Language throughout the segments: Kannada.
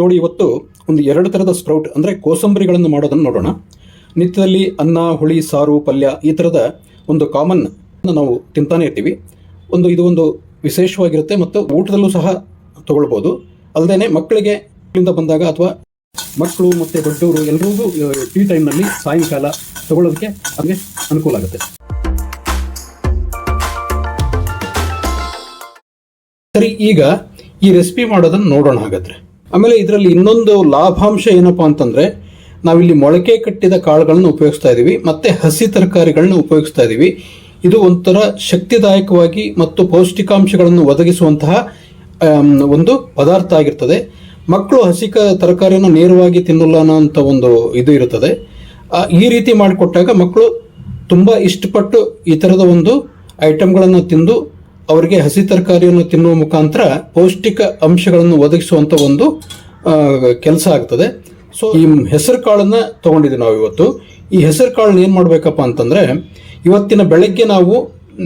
ನೋಡಿ ಇವತ್ತು ಒಂದು ಎರಡು ಥರದ ಸ್ಪ್ರೌಟ್, ಅಂದರೆ ಕೋಸಂಬರಿಗಳನ್ನು ಮಾಡೋದನ್ನು ನೋಡೋಣ. ನಿತ್ಯದಲ್ಲಿ ಅನ್ನ, ಹುಳಿ, ಸಾರು, ಪಲ್ಯ ಈ ಥರದ ಒಂದು ಕಾಮನ್ ನಾವು ತಿಂತಾನೆ ಇರ್ತೀವಿ. ಒಂದು ಇದು ಒಂದು ವಿಶೇಷವಾಗಿರುತ್ತೆ ಮತ್ತು ಊಟದಲ್ಲೂ ಸಹ ತಗೊಳ್ಬೋದು. ಅಲ್ಲದೆ ಮಕ್ಕಳಿಗೆ ಇಲ್ಲಿಂದ ಬಂದಾಗ ಅಥವಾ ಮಕ್ಕಳು ಮತ್ತು ದೊಡ್ಡವರು ಎಲ್ರಿಗೂ ಟೀ ಟೈಮ್ನಲ್ಲಿ ಸಾಯಂಕಾಲ ತಗೊಳ್ಳೋದಕ್ಕೆ ನಮಗೆ ಅನುಕೂಲ ಆಗುತ್ತೆ. ಸರಿ, ಈಗ ಈ ರೆಸಿಪಿ ಮಾಡೋದನ್ನ ನೋಡೋಣ ಹಾಗಾದ್ರೆ. ಆಮೇಲೆ ಇದರಲ್ಲಿ ಇನ್ನೊಂದು ಲಾಭಾಂಶ ಏನಪ್ಪಾ ಅಂತಂದ್ರೆ, ನಾವಿಲ್ಲಿ ಮೊಳಕೆ ಕಟ್ಟಿದ ಕಾಳುಗಳನ್ನು ಉಪಯೋಗಿಸ್ತಾ ಇದ್ದೀವಿ ಮತ್ತೆ ಹಸಿ ತರಕಾರಿಗಳನ್ನು ಉಪಯೋಗಿಸ್ತಾ ಇದ್ದೀವಿ ಇದು ಒಂಥರ ಶಕ್ತಿದಾಯಕವಾಗಿ ಮತ್ತು ಪೌಷ್ಟಿಕಾಂಶಗಳನ್ನು ಒದಗಿಸುವಂತಹ ಒಂದು ಪದಾರ್ಥ ಆಗಿರ್ತದೆ. ಮಕ್ಕಳು ಹಸಿ ಕ- ತರಕಾರಿಯನ್ನು ನೇರವಾಗಿ ತಿನ್ನಲ್ಲ ಅನ್ನೋಂಥ ಒಂದು ಇದು ಇರುತ್ತದೆ. ಈ ರೀತಿ ಮಾಡಿಕೊಟ್ಟಾಗ ಮಕ್ಕಳು ತುಂಬಾ ಇಷ್ಟಪಟ್ಟು ಈ ಥರದ ಒಂದು ಐಟಮ್ಗಳನ್ನು ತಿಂದು ಅವರಿಗೆ ಹಸಿ ತರಕಾರಿಯನ್ನು ತಿನ್ನುವ ಮುಖಾಂತರ ಪೌಷ್ಟಿಕ ಅಂಶಗಳನ್ನು ಒದಗಿಸುವಂತ ಒಂದು ಕೆಲಸ ಆಗ್ತದೆ. ಸೊ ಈ ಹೆಸರು ಕಾಳನ್ನ ತಗೊಂಡಿದ್ದೀವಿ ನಾವು ಇವತ್ತು. ಈ ಹೆಸರು ಕಾಳನ್ನ ಏನ್ ಮಾಡ್ಬೇಕಪ್ಪ ಅಂತಂದ್ರೆ, ಇವತ್ತಿನ ಬೆಳಗ್ಗೆ ನಾವು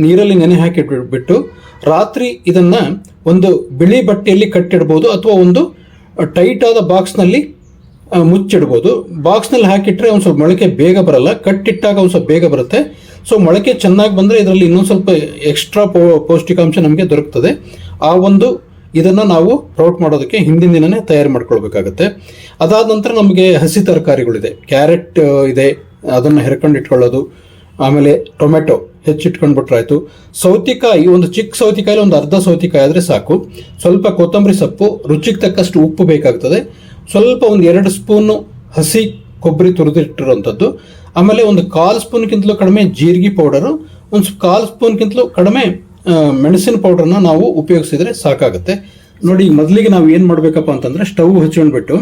ನೀರಲ್ಲಿ ನೆನೆ ಹಾಕಿ ಬಿಟ್ಟು ರಾತ್ರಿ ಇದನ್ನ ಒಂದು ಬಿಳಿ ಬಟ್ಟೆಯಲ್ಲಿ ಕಟ್ಟಿಡ್ಬೋದು ಅಥವಾ ಒಂದು ಟೈಟ್ ಆದ ಬಾಕ್ಸ್ನಲ್ಲಿ ಮುಚ್ಚಿಡ್ಬೋದು. ಬಾಕ್ಸ್ನಲ್ಲಿ ಹಾಕಿಟ್ರೆ ಒಂದು ಸ್ವಲ್ಪ ಮೊಳಕೆ ಬೇಗ ಬರಲ್ಲ. ಕಟ್ಟಿಟ್ಟಾಗ ಒಂದು ಸ್ವಲ್ಪ ಬೇಗ ಬರುತ್ತೆ. ಸೊ ಮೊಳಕೆ ಚೆನ್ನಾಗಿ ಬಂದರೆ ಇದರಲ್ಲಿ ಇನ್ನೊಂದು ಸ್ವಲ್ಪ ಎಕ್ಸ್ಟ್ರಾ ಪೌಷ್ಟಿಕಾಂಶ ನಮಗೆ ದೊರಕ್ತದೆ. ಆ ಒಂದು ಇದನ್ನು ನಾವು ಪ್ರೌಟ್ ಮಾಡೋದಕ್ಕೆ ಹಿಂದಿನ ದಿನನೇ ತಯಾರು ಮಾಡ್ಕೊಳ್ಬೇಕಾಗತ್ತೆ. ಅದಾದ ನಂತರ ನಮಗೆ ಹಸಿ ತರಕಾರಿಗಳಿದೆ. ಕ್ಯಾರೆಟ್ ಇದೆ. ಅದನ್ನು ಹೆರ್ಕೊಂಡು ಇಟ್ಕೊಳ್ಳೋದು. ಆಮೇಲೆ ಟೊಮೆಟೊ ಹೆಚ್ಚಿಟ್ಕೊಂಡ್ಬಿಟ್ರಾಯ್ತು. ಸೌತಿಕಾಯಿ, ಒಂದು ಚಿಕ್ಕ ಸೌತಿಕಾಯಿ ಒಂದು ಅರ್ಧ ಸೌತಿಕಾಯಿ ಆದರೆ ಸಾಕು. ಸ್ವಲ್ಪ ಕೊತ್ತಂಬರಿ ಸೊಪ್ಪು, ರುಚಿಗೆ ತಕ್ಕಷ್ಟು ಉಪ್ಪು ಬೇಕಾಗ್ತದೆ. ಸ್ವಲ್ಪ ಒಂದು ಎರಡು ಸ್ಪೂನು ಹಸಿ ಕೊಬ್ಬರಿ ತುರಿದಿಟ್ಟಿರುವಂಥದ್ದು ಆಮೇಲೆ ಒಂದು ಕಾಲ್ ಸ್ಪೂನ್ಗಿಂತಲೂ ಕಡಿಮೆ ಜೀರಿಗೆ ಪೌಡರು, ಒಂದು ಕಾಲು ಸ್ಪೂನ್ಗಿಂತಲೂ ಕಡಿಮೆ ಮೆಣಸಿನ ಪೌಡರ್ನ ನಾವು ಉಪಯೋಗಿಸಿದರೆ ಸಾಕಾಗುತ್ತೆ. ನೋಡಿ, ಮೊದಲಿಗೆ ನಾವು ಏನು ಮಾಡಬೇಕಪ್ಪ ಅಂತಂದರೆ ಸ್ಟವ್ ಹಚ್ಕೊಂಡ್ಬಿಟ್ಟು,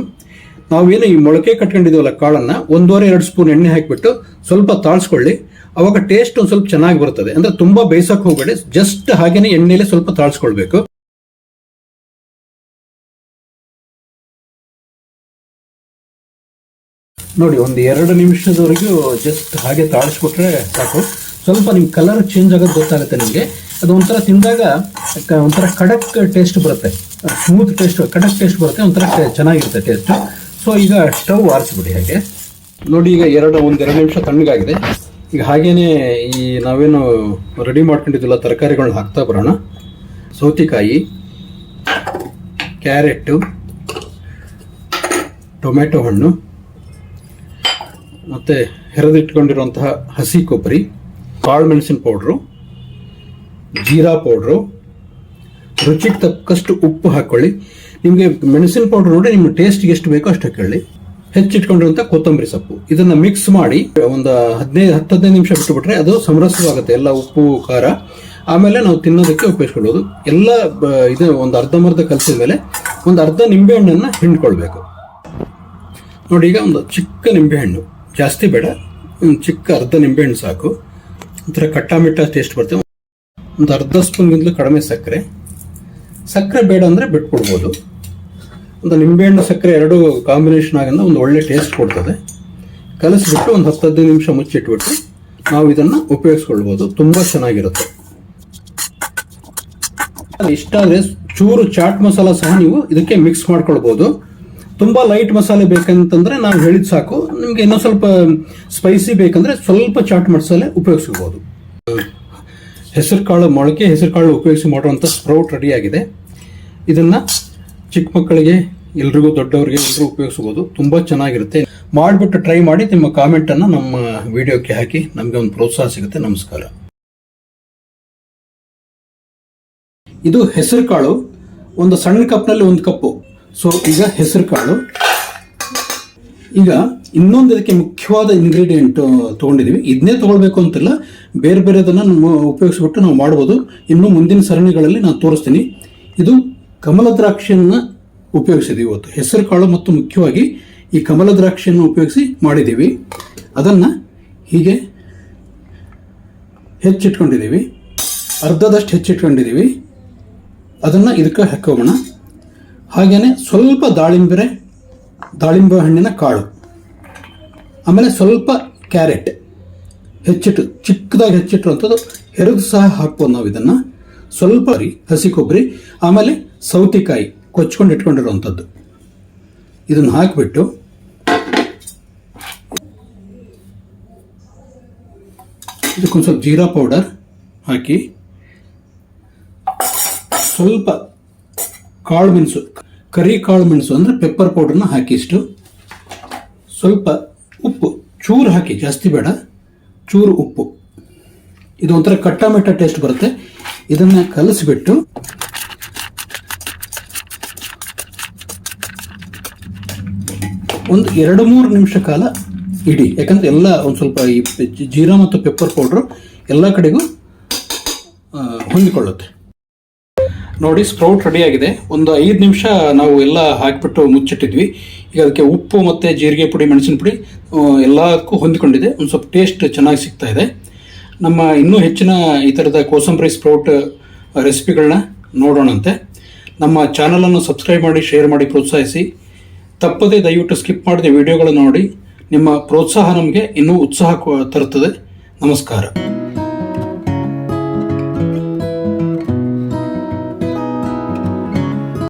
ನಾವೇನು ಈ ಮೊಳಕೆ ಕಟ್ಕೊಂಡಿದ್ದೀವಲ್ಲ ಕಾಳನ್ನು, ಒಂದೂವರೆ, ಎರಡು ಸ್ಪೂನ್ ಎಣ್ಣೆ ಹಾಕಿಬಿಟ್ಟು ಸ್ವಲ್ಪ ತಾಳ್ಸ್ಕೊಳ್ಳಿ. ಅವಾಗ ಟೇಸ್ಟ್ ಒಂದು ಸ್ವಲ್ಪ ಚೆನ್ನಾಗಿ ಬರ್ತದೆ. ಅಂದರೆ ತುಂಬ ಬೇಯಿಸೋಕೆ ಹೋಗಬೇಡಿ, ಜಸ್ಟ್ ಹಾಗೆಯೇ ಎಣ್ಣೆಲೆ ಸ್ವಲ್ಪ ತಾಳ್ಸ್ಕೊಳ್ಬೇಕು. ನೋಡಿ, ಒಂದು ಎರಡು ನಿಮಿಷದವರೆಗೂ ಜಸ್ಟ್ ಹಾಗೆ ತಾಳಿಸ್ಬಿಟ್ರೆ ಸಾಕು. ಸ್ವಲ್ಪ ನಿಮ್ಮ ಕಲರ್ ಚೇಂಜ್ ಆಗೋದು ಗೊತ್ತಾಗುತ್ತೆ ನಿಮಗೆ. ಅದು ಒಂಥರ ತಿಂದಾಗ ಒಂಥರ ಖಡಕ್ ಟೇಸ್ಟ್ ಬರುತ್ತೆ. ಸ್ಮೂತ್ ಟೇಸ್ಟ್ ಖಡಕ್ ಟೇಸ್ಟ್ ಬರುತ್ತೆ, ಒಂಥರ ಚೆನ್ನಾಗಿರುತ್ತೆ ಟೇಸ್ಟ್ ಸೊ ಈಗ ಸ್ಟವ್ ಆರಿಸ್ಬಿಡಿ ಹಾಗೆ. ನೋಡಿ, ಈಗ ಎರಡು, ಒಂದು ಎರಡು ನಿಮಿಷ ತಣ್ಣಗಾಗಿದೆ. ಈಗ ಹಾಗೇನೆ ಈ ನಾವೇನು ರೆಡಿ ಮಾಡ್ಕೊಂಡಿದ್ದಿಲ್ಲ, ತರಕಾರಿಗಳನ್ನ ಹಾಕ್ತಾ ಬರೋಣ. ಸೌತೆಕಾಯಿ, ಕ್ಯಾರೆಟು ಟೊಮೆಟೊ ಹಣ್ಣು ಮತ್ತು ಹೆರೆದಿಟ್ಕೊಂಡಿರುವಂತಹ ಹಸಿ ಕೊಬ್ಬರಿ, ಕಾಳು ಮೆಣಸಿನ ಪೌಡ್ರು, ಜೀರಾ ಪೌಡ್ರು. ರುಚಿಗೆ ತಕ್ಕಷ್ಟು ಉಪ್ಪು ಹಾಕೊಳ್ಳಿ. ನಿಮಗೆ ಮೆಣಸಿನ ಪೌಡ್ರ್ ನೋಡಿ ನಿಮ್ಮ ಟೇಸ್ಟ್ಗೆ ಎಷ್ಟು ಬೇಕೋ ಅಷ್ಟು ಹಾಕೊಳ್ಳಿ ಹೆಚ್ಚಿಟ್ಕೊಂಡಿರುವಂಥ ಕೊತ್ತಂಬರಿ ಸೊಪ್ಪು. ಇದನ್ನ ಮಿಕ್ಸ್ ಮಾಡಿ ಒಂದು ಹದಿನೈದು, ಹತ್ತು, ಹದಿನೈದು ನಿಮಿಷ ಬಿಟ್ಟುಬಿಟ್ರೆ ಅದು ಸಮರಸವಾಗುತ್ತೆ. ಎಲ್ಲ ಉಪ್ಪು, ಖಾರ. ಆಮೇಲೆ ನಾವು ತಿನ್ನೋದಕ್ಕೆ ಉಪಯೋಗಿಸ್ಕೊಳ್ಳೋದು ಎಲ್ಲ ಇದು ಒಂದು ಅರ್ಧಂಬರ್ಧ ಕಲಸಿದ ಮೇಲೆ ಒಂದು ಅರ್ಧ ನಿಂಬೆಹಣ್ಣನ್ನು ಹಿಂಡ್ಕೊಳ್ಬೇಕು. ನೋಡಿ ಈಗ ಒಂದು ಚಿಕ್ಕ ನಿಂಬೆಹಣ್ಣು. ಜಾಸ್ತಿ ಬೇಡ. ಒಂದು ಚಿಕ್ಕ ಅರ್ಧ ನಿಂಬೆಹಣ್ಣು ಸಾಕು. ಒಂಥರ ಕಟ್ಟಾಮಿಟ್ಟ ಟೇಸ್ಟ್ ಬರ್ತದೆ ಒಂದು ಅರ್ಧ ಸ್ಪೂನ್ಗಿಂತಲೂ ಕಡಿಮೆ ಸಕ್ಕರೆ. ಸಕ್ಕರೆ ಬೇಡ ಅಂದರೆ ಬಿಟ್ಕೊಡ್ಬೋದು. ಒಂದು ನಿಂಬೆಹಣ್ಣು ಸಕ್ಕರೆ ಎರಡು ಕಾಂಬಿನೇಷನ್ ಆಗಿಂದ ಒಂದು ಒಳ್ಳೆ ಟೇಸ್ಟ್ ಕೊಡ್ತದೆ. ಕಲಸಿಬಿಟ್ಟು ಒಂದು ಹತ್ತು ಹದಿನೈದು ನಿಮಿಷ ಮುಚ್ಚಿಟ್ಬಿಟ್ಟು ನಾವು ಇದನ್ನು ಉಪಯೋಗಿಸ್ಕೊಳ್ಬೋದು. ತುಂಬ ಚೆನ್ನಾಗಿರುತ್ತೆ. ಇಷ್ಟ ಆದರೆ ಚೂರು ಚಾಟ್ ಮಸಾಲ ಸಹ ನೀವು ಇದಕ್ಕೆ ಮಿಕ್ಸ್ ಮಾಡ್ಕೊಳ್ಬೋದು. ತುಂಬ ಲೈಟ್ ಮಸಾಲೆ ಬೇಕಂತಂದ್ರೆ ನಾವು ಹೇಳಿದ ಸಾಕು. ನಿಮ್ಗೆ ಇನ್ನೂ ಸ್ವಲ್ಪ ಸ್ಪೈಸಿ ಬೇಕಂದ್ರೆ ಸ್ವಲ್ಪ ಚಾಟ್ ಮಸಾಲೆ ಉಪಯೋಗಿಸ್ಬೋದು ಹೆಸರು ಕಾಳು ಮೊಳಕೆ, ಹೆಸರು ಕಾಳು ಉಪಯೋಗಿಸಿ ಮಾಡುವಂಥ ಸ್ಪ್ರೌಟ್ ರೆಡಿ ಆಗಿದೆ. ಇದನ್ನ ಚಿಕ್ಕ ಮಕ್ಕಳಿಗೆ, ಎಲ್ರಿಗೂ ದೊಡ್ಡವರಿಗೆ ಎಲ್ಲರೂ ಉಪಯೋಗಿಸ್ಬೋದು ತುಂಬ ಚೆನ್ನಾಗಿರುತ್ತೆ. ಮಾಡಿಬಿಟ್ಟು ಟ್ರೈ ಮಾಡಿ ನಿಮ್ಮ ಕಾಮೆಂಟನ್ನು ನಮ್ಮ ವಿಡಿಯೋಕ್ಕೆ ಹಾಕಿ ನಮಗೆ ಒಂದು ಪ್ರೋತ್ಸಾಹ ಸಿಗುತ್ತೆ. ನಮಸ್ಕಾರ. ಇದು ಹೆಸರು ಕಾಳು. ಒಂದು ಸಣ್ಣ ಕಪ್ನಲ್ಲಿ ಒಂದು ಕಪ್ಪು ಸೊ ಈಗ ಹೆಸರು ಕಾಳು. ಈಗ ಇನ್ನೊಂದು ಇದಕ್ಕೆ ಮುಖ್ಯವಾದ ಇಂಗ್ರೀಡಿಯೆಂಟ್ ತೊಗೊಂಡಿದ್ದೀವಿ ಇದನ್ನೇ ತೊಗೊಳ್ಬೇಕು ಅಂತಿಲ್ಲ. ಬೇರೆ ಬೇರೆದನ್ನು ನಾವು ಉಪಯೋಗಿಸ್ಬಿಟ್ಟು ನಾವು ಮಾಡ್ಬೋದು. ಇನ್ನು ಮುಂದಿನ ಸರಣಿಗಳಲ್ಲಿ ನಾನು ತೋರಿಸ್ತೀನಿ. ಇದು ಕಮಲ ದ್ರಾಕ್ಷಿಯನ್ನು ಉಪಯೋಗಿಸಿದ್ದೀವಿ ಇವತ್ತು. ಹೆಸರು ಕಾಳು ಮತ್ತು ಮುಖ್ಯವಾಗಿ ಈ ಕಮಲ ದ್ರಾಕ್ಷಿಯನ್ನು ಉಪಯೋಗಿಸಿ ಮಾಡಿದ್ದೀವಿ ಅದನ್ನು ಹೀಗೆ ಹೆಚ್ಚಿಟ್ಕೊಂಡಿದ್ದೀವಿ ಅರ್ಧದಷ್ಟು ಹೆಚ್ಚಿಟ್ಕೊಂಡಿದ್ದೀವಿ ಅದನ್ನು ಇದಕ್ಕೆ ಹಾಕೋಣ. ಹಾಗೆಯೇ ಸ್ವಲ್ಪ ದಾಳಿಂಬೆ ದಾಳಿಂಬೆ ಹಣ್ಣಿನ ಕಾಳು. ಆಮೇಲೆ ಸ್ವಲ್ಪ ಕ್ಯಾರೆಟ್ ಹೆಚ್ಚಿಟ್ಟು, ಚಿಕ್ಕದಾಗಿ ಹೆಚ್ಚಿಟ್ಟಿರುವಂಥದ್ದು ಎರಡು ಸಹ ಹಾಕ್ಬೋದು ನಾವು ಇದನ್ನು. ಸ್ವಲ್ಪ ಹಸಿ ಕೊಬ್ಬರಿ, ಆಮೇಲೆ ಸೌತೆಕಾಯಿ ಕೊಚ್ಕೊಂಡು ಇಟ್ಕೊಂಡಿರುವಂಥದ್ದು. ಇದನ್ನು ಹಾಕಿಬಿಟ್ಟು ಇದಕ್ಕೊಂದು ಸ್ವಲ್ಪ ಜೀರಾ ಪೌಡರ್ ಹಾಕಿ ಸ್ವಲ್ಪ ಕಾಳು ಮೆಣಸು, ಕರಿ ಕಾಳು ಮೆಣಸು ಅಂದರೆ ಪೆಪ್ಪರ್ ಪೌಡರ್ನ ಹಾಕಿ ಇಷ್ಟು. ಸ್ವಲ್ಪ ಉಪ್ಪು. ಚೂರು ಹಾಕಿ, ಜಾಸ್ತಿ ಬೇಡ. ಚೂರು ಉಪ್ಪು. ಇದು ಒಂಥರ ಕಟ್ಟ ಮೆಟ್ಟ ಟೇಸ್ಟ್ ಬರುತ್ತೆ. ಇದನ್ನು ಕಲಸಿಬಿಟ್ಟು ಒಂದು ಎರಡು ಮೂರು ನಿಮಿಷ ಕಾಲ ಇಡಿ. ಯಾಕಂದ್ರೆ ಎಲ್ಲ ಒಂದು ಸ್ವಲ್ಪ ಈ ಜೀರಾ ಮತ್ತು ಪೆಪ್ಪರ್ ಪೌಡ್ರು ಎಲ್ಲ ಕಡೆಗೂ ಹೊಂದಿಕೊಳ್ಳುತ್ತೆ. ನೋಡಿ ಸ್ಪ್ರೌಟ್ ರೆಡಿ ಆಗಿದೆ. ಒಂದು ಐದು ನಿಮಿಷ ನಾವು ಎಲ್ಲ ಹಾಕಿಬಿಟ್ಟು ಮುಚ್ಚಿಟ್ಟಿದ್ವಿ. ಈಗ ಅದಕ್ಕೆ ಉಪ್ಪು ಮತ್ತು ಜೀರಿಗೆ ಪುಡಿ, ಮೆಣಸಿನ ಪುಡಿ ಎಲ್ಲದಕ್ಕೂ ಹೊಂದಿಕೊಂಡಿದೆ. ಒಂದು ಸ್ವಲ್ಪ ಟೇಸ್ಟ್ ಚೆನ್ನಾಗಿ ಸಿಗ್ತಾ ಇದೆ. ನಮ್ಮ ಇನ್ನೂ ಹೆಚ್ಚಿನ ಈ ಥರದ ಕೋಸಂಬರಿ ಸ್ಪ್ರೌಟ್ ರೆಸಿಪಿಗಳನ್ನ ನೋಡೋಣಂತೆ. ನಮ್ಮ ಚಾನಲನ್ನು ಸಬ್ಸ್ಕ್ರೈಬ್ ಮಾಡಿ ಶೇರ್ ಮಾಡಿ, ಪ್ರೋತ್ಸಾಹಿಸಿ. ತಪ್ಪದೇ ದಯವಿಟ್ಟು ಸ್ಕಿಪ್ ಮಾಡದೆ ವಿಡಿಯೋಗಳನ್ನು ನೋಡಿ. ನಿಮ್ಮ ಪ್ರೋತ್ಸಾಹ ನಮಗೆ ಇನ್ನೂ ಉತ್ಸಾಹ ತರುತ್ತದೆ. ನಮಸ್ಕಾರ.